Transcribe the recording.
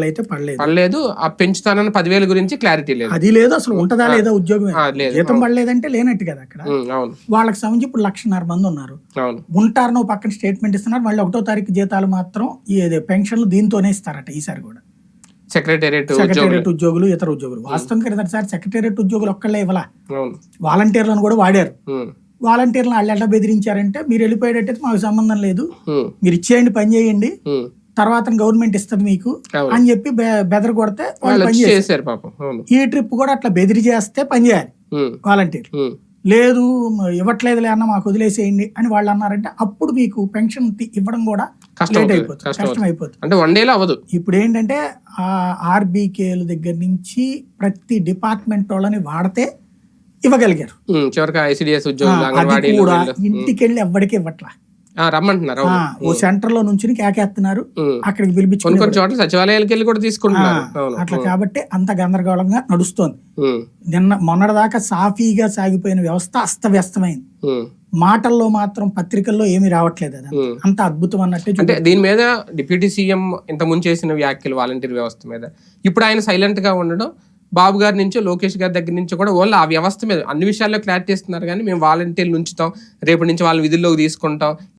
అయితే పడలేదు. పడలేదు. ఆ పెంచుతానన్న పదివేల గురించి క్లారిటీ లేదు. అది లేదు అసలు ఉంటదా లేదా ఉద్యోగం లేదు. జీతం పడలేదంటే లేనట్టు కదా అక్కడ. ఉమ్, అవును. వాళ్ళకి సంబంధించి ఇప్పుడు లక్షన్నర మంది ఉన్నారు. అవును. ఉంటారు నువ్వు పక్కన స్టేట్మెంట్ ఇస్తున్నారు. మళ్ళీ ఒకటో తారీఖు జీతాలు మాత్రం ఈ పెన్షన్లు దీంతోనే ఇస్తారట ఈసారి కూడా. సెక్రటేరియట్ ఉద్యోగులు సెక్రటేరియట్ ఉద్యోగులు. ఇతర ఉద్యోగులు. వాస్తవం కదా సార్ సెక్రటేరియట్ ఉద్యోగులు ఒక్కళ్ళే ఇవ్వాల. అవును. వాలంటీర్లను కూడా వాడారు. ఉమ్, వాలంటీర్లను వాళ్ళు ఎట్లా బెదిరించారంటే మీరు వెళ్ళిపోయేటట్టయితే మాకు సంబంధం లేదు. ఉమ్, మీరు ఇచ్చేయండి పని చేయండి. ఉమ్. తర్వాత గవర్నమెంట్ ఇస్తుంది మీకు. అని చెప్పి బెదర కొడితే వాళ్ళు చేశారు పాపం. ఈ ట్రిప్ కూడా అట్లా బెదిరి చేస్తే పని చేయాలి. వాలంటీర్ లేదు ఇవ్వట్లేదులే అన్న మాకు వదిలేసేయండి అని వాళ్ళు అన్నారంటే అప్పుడు మీకు పెన్షన్ ఇవ్వడం కూడా లేట్ అయిపోతుంది. కష్టం అయిపోతుంది. అంటే వన్ డేలో అవ్వదు. ఇప్పుడు ఏంటంటే ఆ ఆర్బీకేల దగ్గర నుంచి ప్రతి డిపార్ట్మెంట్ వాళ్ళని వాడితే ఇవ్వగలిగారు. చివరికి ఐసిడిఎస్ ఉద్యోగులు కూడా వీళ్ళు. ఇంటికి వెళ్ళి ఎవ్వడికి ఇవ్వట్లా. రమ్మంటున్నారు ఓ సెంటర్లో నుంచి కేకేస్తున్నారు. అక్కడికి పిలిపించుకుని కొన్ని చోట్ల సచివాలయాలకు వెళ్ళి కూడా తీసుకుంటున్నారు. అట్లా కాబట్టి అంత గందరగోళంగా నడుస్తోంది. నిన్న మొన్నటిదాకా సాఫీగా సాగిపోయిన వ్యవస్థ అస్తవ్యస్తమైంది. మాటల్లో మాత్రం పత్రికల్లో ఏమీ రావట్లేదు అది. అంత అద్భుతం అన్నట్టే అంటే దీని మీద డిప్యూటీ సీఎం ఇంత ముందు చేసిన వ్యాఖ్యలు వాలంటీర్ వ్యవస్థ మీద. ఇప్పుడు ఆయన సైలెంట్గా ఉండడం బాబు గారి నుంచి లోకేష్ గారి దగ్గర నుంచి కూడా ఓన్లీ ఆ వ్యవస్థ మీద అన్ని విషయాల్లో క్లారిటీ ఇస్తున్నారు కానీ మేము వాలంటీర్లు ఉంచుతాం రేపటి నుంచి వాళ్ళ విధుల్లోకి తీసుకుంటాం.